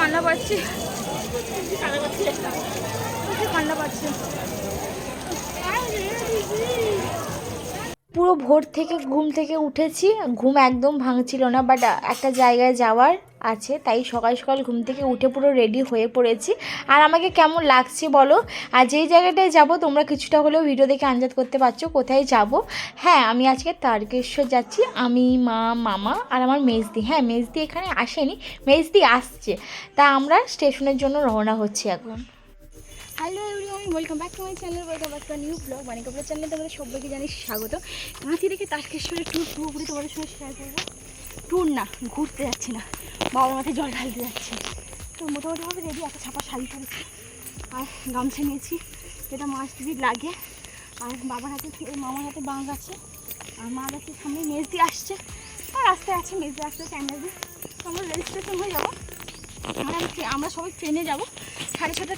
কান্না পাচ্ছি। কান্না পাচ্ছে। পুরো ভোর থেকে ঘুম থেকে উঠেছি। ঘুম একদম ভাঙছিল না বাট একটা জায়গায় যাওয়ার আছে, তাই সকাল সকাল ঘুম থেকে উঠে পুরো রেডি হয়ে পড়েছি। আর আমাকে কেমন লাগছে বলো? আর যেই জায়গাটায় যাব, তোমরা কিছুটা হলেও ভিডিও দেখে আন্দাজ করতে পারছ, কোথায় যাব? হ্যাঁ আমি আজকে তারকেশ্বর যাচ্ছি। আমি, মা, মামা আর আমার মেজদি। হ্যাঁ মেজদি এখানে আসেনি, মেজদি আসছে। তা আমরা স্টেশনের জন্য রওনা হচ্ছি এখন। Hello everyone welcome back to my channel welcome back to new blog মানে কাপড়ের চ্যানেলে তোমাদের সবাইকে জানি স্বাগত। কাঁচি দেখে তারকেশ্বরের ট্যুর পুরোপুরি তোমাদের সঙ্গে শেয়ার করব। ট্যুর না, ঘুরতে যাচ্ছি না। বাবার মাথায় জল ঢালতে যাচ্ছি। তো মোটামুটিভাবে রেডি একটা ছাপা শাড়ি পরেছি। আর গামছা নিয়েছি, যেটা মাছ দিদি লাগে। আর বাবার হাতে মামার হাতে বাঁক আছে। আর মা গাছের সামনে মেজদি আসছে। আর রাস্তায় আছে, মেজদি আসতে ক্যামেরা দিয়ে। তো আমরা রেজিস্ট্রেশন হয়ে যাব। আমরা আমরা সবাই ট্রেনে যাব। সাড়ে ছটা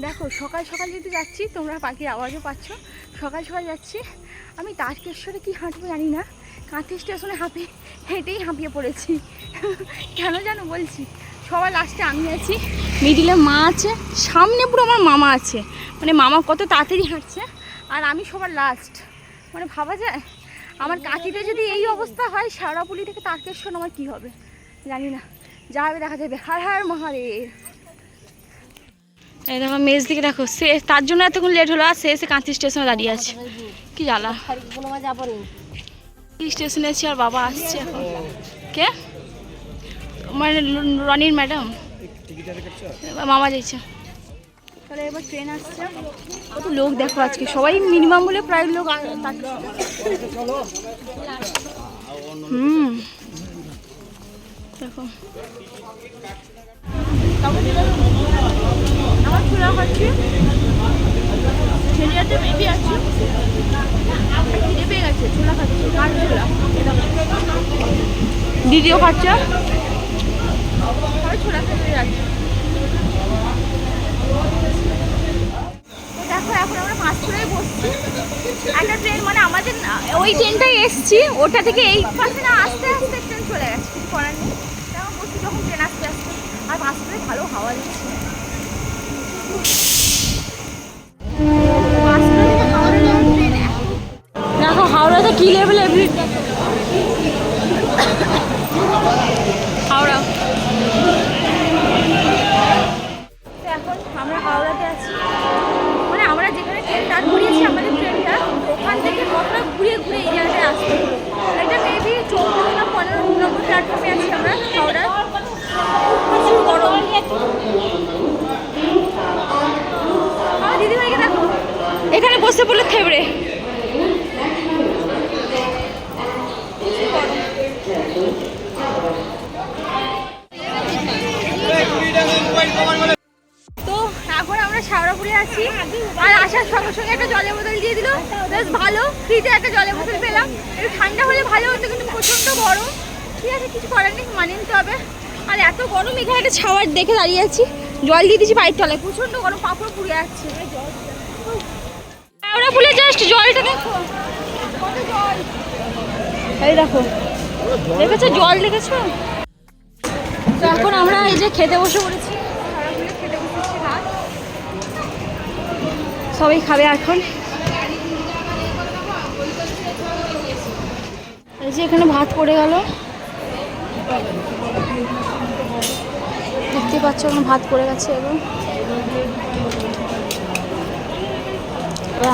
দেখো, সকাল সকাল যদি যাচ্ছি, তোমরা পাখির আওয়াজও পাচ্ছ। সকাল সকাল যাচ্ছি। আমি তারকেশ্বরে কি হাঁটবো জানি না। কাঁথি স্টেশনে হাঁপিয়ে হেঁটেই হাঁপিয়ে পড়েছি। কেন জানো বলছি? সবার লাস্টে আমি আছি। মিডিলে মা আছে, সামনে পুরো আমার মামা আছে। মানে মামা কত তাড়াতাড়ি হাঁটছে, আর আমি সবার লাস্ট মানে ভাবা যায়? আমার কাঁথিতে যদি এই অবস্থা হয় সারাপুলি থেকে তারকেশ্বর আমার কী হবে? জানি না। যা হবে দেখা যাবে। হার হার মহাদেব। এই দেখো মেজ দিকে দেখো সে তার জন্য এতক্ষণ লেট হলো আর সে এসে কাঁথি স্টেশনে দাঁড়িয়ে আছে। কি জ্বালা। কি স্টেশনে আছি আর বাবা আসছে এখন। কে? মানে রনির ম্যাডাম মামা যাইছে। তাহলে এবার ট্রেন আসছে। কত লোক দেখো আজকে সবাই মিনিমাম বলে প্রায় লোক হুম। দেখো। আমার ছোলা খাচ্ছি ছেলে আছে। বেবি আছে খিদে পেয়ে গেছে ছোলা খাচ্ছি। কার ছোলা? দিদিও খাচ্ছে? ছোলা খেতে যাচ্ছে? দেখো এখন আমরা বসছি। একটা ট্রেন মানে আমাদের ওই ট্রেনটাই এসছি ওটা থেকে এই পাশে না আস্তে আস্তে ট্রেন চলে গেছে কিছু করার নেই। তেমন বসছি যখন ট্রেন আসতে আসতে। আর পাঁচ ভালো হাওয়া দিচ্ছে পাঁচটা থেকে হাওড়া যাওয়ার ট্রেন এখন দেখো হাওড়াতে কি লেভেল এত গরম এখানে একটা ছাওয়ার দেখে দাঁড়িয়ে আছি। জল দিয়ে দিচ্ছি পায়ের তলায়। প্রচণ্ড গরম, পাপড় পুড়ে যাচ্ছে জাস্ট জলটা এই জল আমরা এই যে খেতে বসে পড়েছি। সবাই খাবে এখন। এই যে এখানে ভাত পড়ে গেল। দেখতে পাচ্ছ, এখন ভাত পড়ে গেছে এবং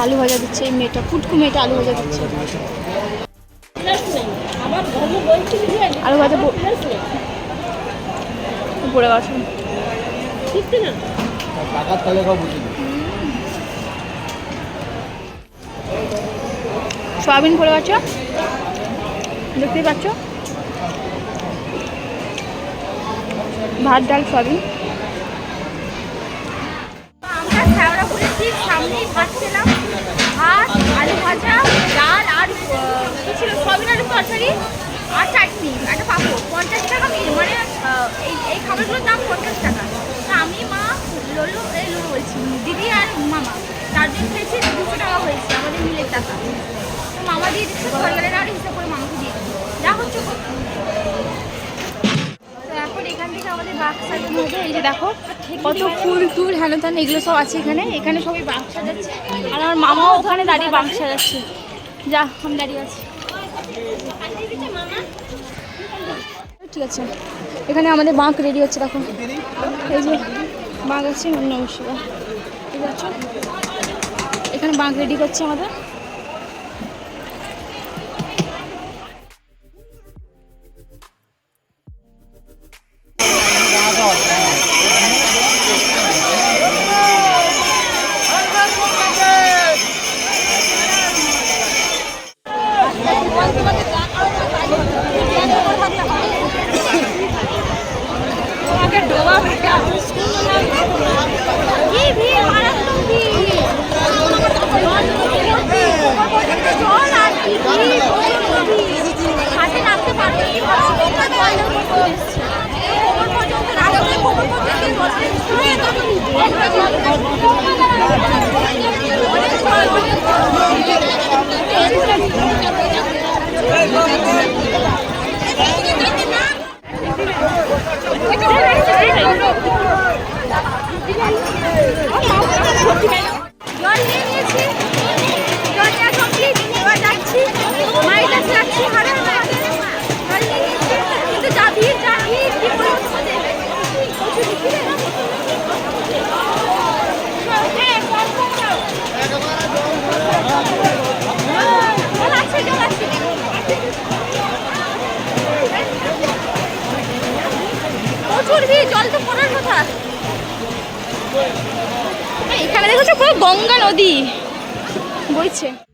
আলু ভাজা দিচ্ছে এই মেয়েটা ফুটকু মেয়েটা আলু ভাজা দিচ্ছে। আলু ভাজা পড়ে গেছে। সয়াবিন পড়ে গেছে। দেখতেই পাচ্ছ? ভাত ডাল ঠিক সামনেই ভাত আলু ভাজা, ডাল আর তরকারি আর চাটনি, একটা পঞ্চাশ টাকা মানে এই এই খাবারগুলোর দাম পঞ্চাশ টাকা। এই দিদি আর মামা দুশো টাকা হয়েছে, আমাদের মিলের টাকা। মামা দিয়ে দিচ্ছে, সরকারের আর হিসাব করে মামাকে দিয়ে দিচ্ছে। যা হচ্ছে। দেখো, কত ফুল টুল হেন তেন এগুলো সব আছে এখানে। এখানে সবাই বাঁক সাজাচ্ছে। আর আমার মামাও ওখানে দাঁড়িয়ে বাঁক সাজাচ্ছে। যা, আমি দাঁড়িয়ে আছি। ঠিক আছে। এখানে আমাদের বাঁক রেডি হচ্ছে, দেখো। এই যে বাঁক আছে নমস্কার এখানে বাঁক রেডি করছে আমাদের। জল গঙ্গা নদী। বইছে।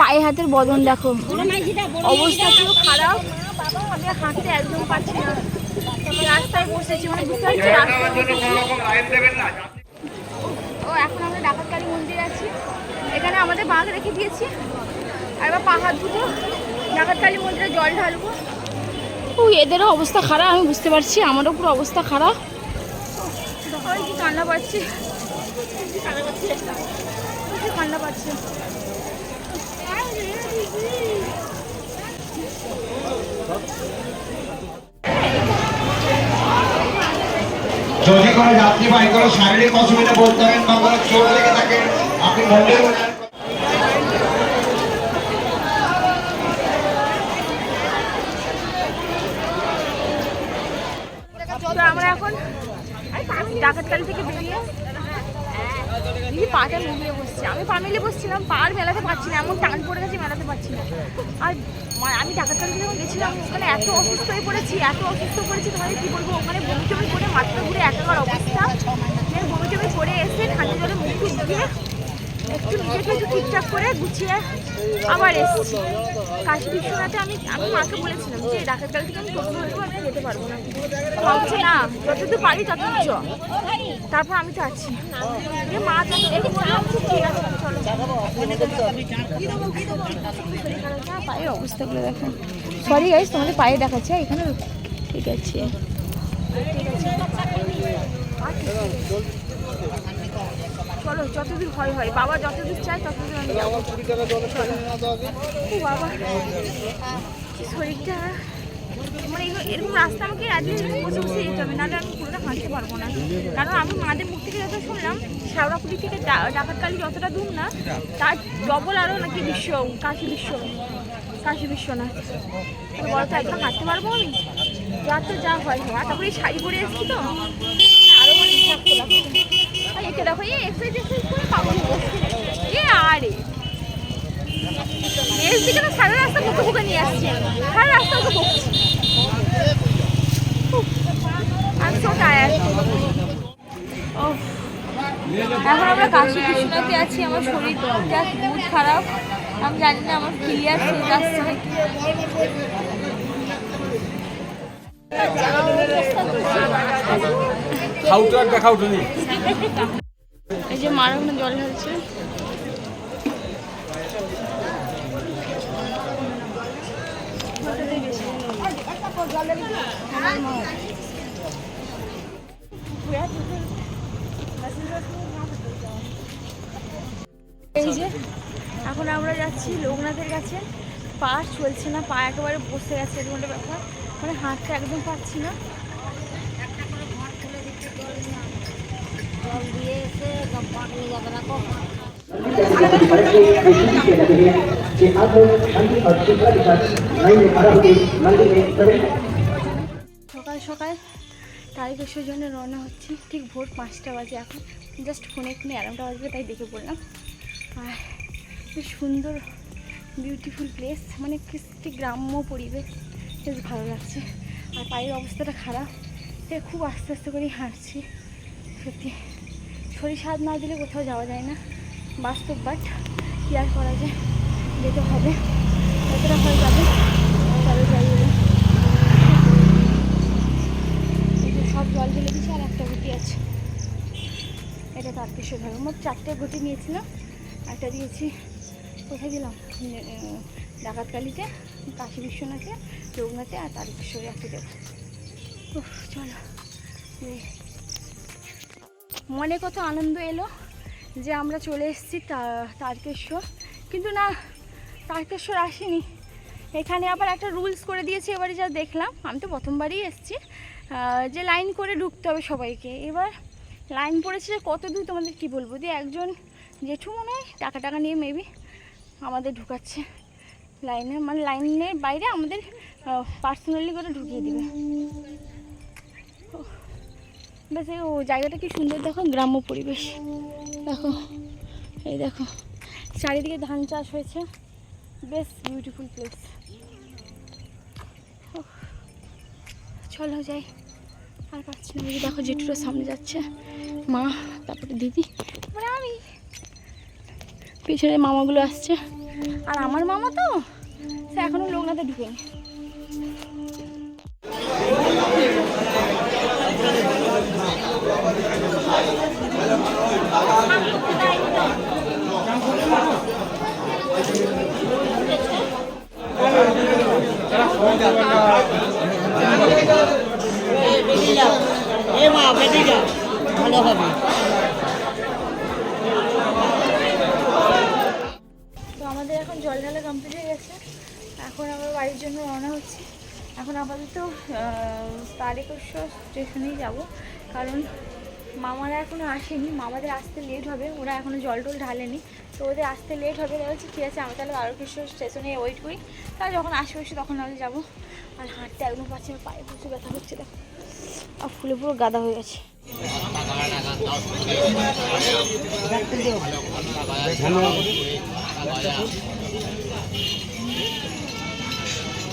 পায়ে হাতের বদন দেখো। অবস্থা পুরো খারাপ। আমি হাঁটতে একদম পারছি না। রাস্তায় বসেছি মানে বুঝতে পারছি ও এখন আমরা ডাকাতকালী মন্দির আছি। এখানে আমাদের বাঘ রেখে দিয়েছি। আর এবার পাহাড় দুটো। ডাকাতকালী মন্দিরে জল ঢালবো। ও এদেরও অবস্থা খারাপ আমি বুঝতে পারছি আমারও পুরো অবস্থা খারাপ। কি কান্না পাচ্ছি। কান্না পাচ্ছে যদি কোনো যাত্রী বা কোনো শারীরিক অসুবিধা বলতে থাকেন বা কোনো চোট লেগে থাকে, আপনি মন্দির আমরা এখন ডাকাতকালী থেকে বেরিয়ে দিদি পাটা মিলিয়ে বসছে। আমি পা মিলিয়ে বসছিলাম পার মেলাতে পারছি না, এমন টান পড়ে গেছে মেলাতে পারছি না। আর আমি ঢাকা থেকে যখন গেছিলাম ওখানে এত অসুস্থ হয়ে পড়েছি, এত অসুস্থ পড়েছি, তোমাদের কি বলব, ওখানে বমি টমি করে মাথা ঘুরে একাকার অবস্থা। বমি টমি করে এসে ঠান্ডা জলে মুখ দিয়ে একটু নিজেকে একটু ঠিকঠাক করে গুছিয়ে আবার এসেছি। কাশী বিশ্বনাথে আমি আমি মাকে বলেছিলাম যে ডাকাতকাল থেকে আমি টোটো ধরবো, আমি যেতে পারব না। মা বলছে না যতদূর পারি ততদূর চ। তারপর আমি তো আছি। দিয়ে মা যতটুকু ঠিক আছে, চলো। পায়ের অবস্থাগুলো দেখো। সরি গাইস তোমাদের পায়ে দেখাচ্ছে এখানে ঠিক আছে। চলো, যতদূর হয় হয়, বাবা যতদূর চাই ততদূর আমি যাব। বাবা, শরীরটা মানে এরকম রাস্তা আমাকে আজকে বসে বসে যেতে হবে, নাহলে আমি পুরোটা হাঁটতে পারব না। কারণ আমি মাদের মুখ থেকে যত শুনলাম শেওড়াপুলি থেকে ডাকাতকালি যতটা দূর না, তার ডবল আরও নাকি বিশ্ব, কাশী বিশ্ব, কাশী বিশ্বনাথ বলো তো একদম হাঁটতে পারব আমি? যা তো যা হয় হয়, তারপরে শাড়ি পরে এসেছি তো। আরও মানে একে দেখো। এ আরে। মেয়ের দিকে নিয়ে আসছে। সারা রাস্তা ওকে বকছি এখন আমরা কাশি বিশ্বনাথে আছি, আমার শরীরটা বহুত খারাপ। আমি জানি না আমার ক্লিয়ার শেষ আসছে নাকি। খাউটো একটা খাউটো নি এই যে মারা ওখানে জল ঢালছে এই যে, এখন আমরা যাচ্ছি লোকনাথের কাছে। পা চলছে না, পা একেবারে বসে গেছে, এরকম ব্যাপার। মানে হাঁটতে একদম পাচ্ছি না। कि आप लोग शांति और श्रृंखला के साथ लाइन में खड़ा होकर मंदिर में प्रवेश करें। সকাল সকাল তারিকেশ্বর জন্য রওনা হচ্ছি ঠিক ভোর পাঁচটা বাজে এখন জাস্ট ফোনে ফোনে অ্যালার্মটা বাজবে তাই দেখে পড়লাম আর বেশ সুন্দর বিউটিফুল প্লেস মানে একটি গ্রাম্য পরিবেশ বেশ ভালো লাগছে আর পায়ের অবস্থাটা খারাপ তাই খুব আস্তে আস্তে করেই হাঁটছি সত্যি শরীর স্বাদ না দিলে কোথাও যাওয়া যায় না। বাস্তব বাট কী আর করা যায়? যেতে হবে। যতটা হয় যাবে? যাই সব জল ঢেলে দিয়েছি আর একটা গুটি আছে। এটা তারকেশ্বর ধরো মোট চারটে গুটি নিয়েছিলাম। একটা দিয়েছি, কোথায় দিলাম? ডাকাতকালিতে, কাশী বিশ্বনাথে লোকনাথে আর তারকেশ্বরে একটা দেবো। চলো। মনে কত আনন্দ এলো যে আমরা চলে এসেছি তারকেশ্বর। কিন্তু না, তারকেশ্বর আসেনি। এখানে আবার একটা রুলস করে দিয়েছে, এবারে যা দেখলাম, আমি তো প্রথমবারই এসেছি যে লাইন করে ঢুকতে হবে সবাইকে। এবার লাইন পড়েছে যে কত দূর তোমাদের কী বলব? দিয়ে একজন জেঠু মনে হয়, টাকা টাকা নিয়ে মেবি আমাদের ঢুকাচ্ছে লাইনে মানে লাইনের বাইরে আমাদের পার্সোনালি করে ঢুকিয়ে দিবে। বেশ ও জায়গাটা কি সুন্দর দেখো, গ্রাম্য পরিবেশ। দেখো, এই দেখো, চারিদিকে ধান চাষ হয়েছে। বেশ বিউটিফুল প্লেস চলো যাই। আর পাচ্ছি না দেখো, জেঠুরা সামনে যাচ্ছে। মা, তারপরে দিদি আমি। পিছনে মামাগুলো আসছে। আর আমার মামা তো, সে এখনও লোকনাতে ঢুকেনি। তো আমাদের এখন জল ঢালা কমপ্লিট হয়ে গেছে। এখন আমরা বাড়ির জন্য রওনা হচ্ছি। এখন আপাতত তারেকেশ্বর স্টেশনেই যাব। কারণ মামারা এখনও আসেনি, মামাদের আসতে লেট হবে, ওরা এখনও জল টল ঢালেনি। তো ওদের আসতে লেট হবে তাহলে হচ্ছে ঠিক আছে আমি তাহলে তারকেশ্বর স্টেশনে ওয়েট করি। তাহলে যখন আসবে, এসে তখন নাহলে যাব। আর হাঁটতে একদম পাচ্ছি আমার পায়ে প্রচুর ব্যথা করছে, দেখো। আর ফুলে পুরো গাদা হয়ে গেছে।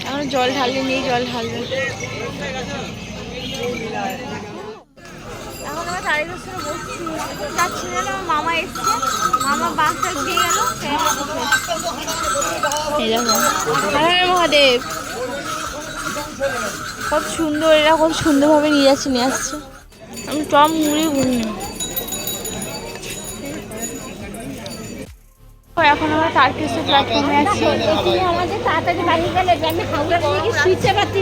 এখন জল ঢাললে নেই জল ঢালবে। আমরা তারিকেশ্বরে বসছি। এখন না আমার মামা এসছে। মামা বাসটা দিয়ে গেল হর মহাদেব কত সুন্দর এরা কত সুন্দরভাবে নিয়ে যাচ্ছে নিয়ে আসছে। আমি টম মুড়ি ঘুরি এখন আমরা তারকেশ্বর প্ল্যাটফর্মে আছি। আমাদের তাড়াতাড়ি বাড়ি গেলে আমি হাওড়া গিয়ে সুইচে পাচ্ছি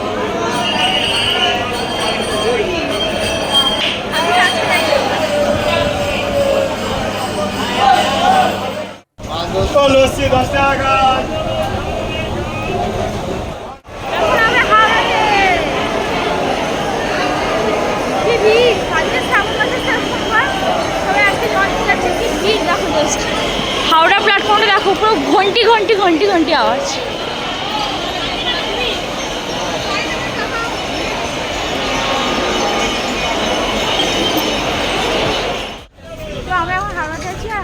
জাস্ট হাওড়া প্ল্যাটফর্মে দেখো পুরো ঘন্টি ঘন্টি ঘন্টি ঘন্টি আওয়াজ। তো আমরা এখন হাওড়াতে আছি আর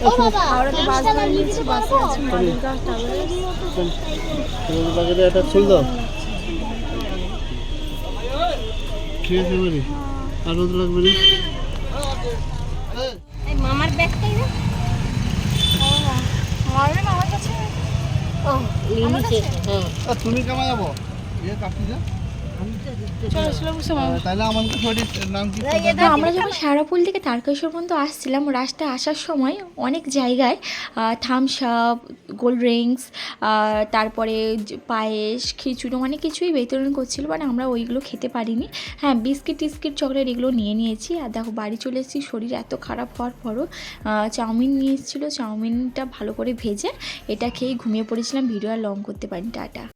হাওড়াতে বাস ধরে নিয়েছি বাসে আছি। মালিকা টাওয়ারে এটা ছিল তো ঠিক আছে বলি আর রোদ লাগবে না? মামার ব্যাগটাই না? মারবে না কাছে? ও লিমিটে হ্যাঁ। তুমি কেমন যাব ইয়ে কাকি আমরা যখন সারাপুল থেকে তারকেশ্বর পর্যন্ত আসছিলাম রাস্তায় আসার সময় অনেক জায়গায় থামস আপ গোল্ড ড্রিঙ্কস তারপরে পায়েস খিচুড়ি অনেক কিছুই বিতরণ করছিল বাট আমরা ওইগুলো খেতে পারিনি। হ্যাঁ বিস্কিট টিস্কিট চকলেট এগুলো নিয়ে নিয়েছি আর দেখো বাড়ি চলে এসেছি শরীর এত খারাপ হওয়ার পরও চাউমিন নিয়ে এসেছিল চাউমিনটা ভালো করে ভেজে এটা খেয়েই ঘুমিয়ে পড়েছিলাম ভিডিও আর লং করতে পারিনি টাটা।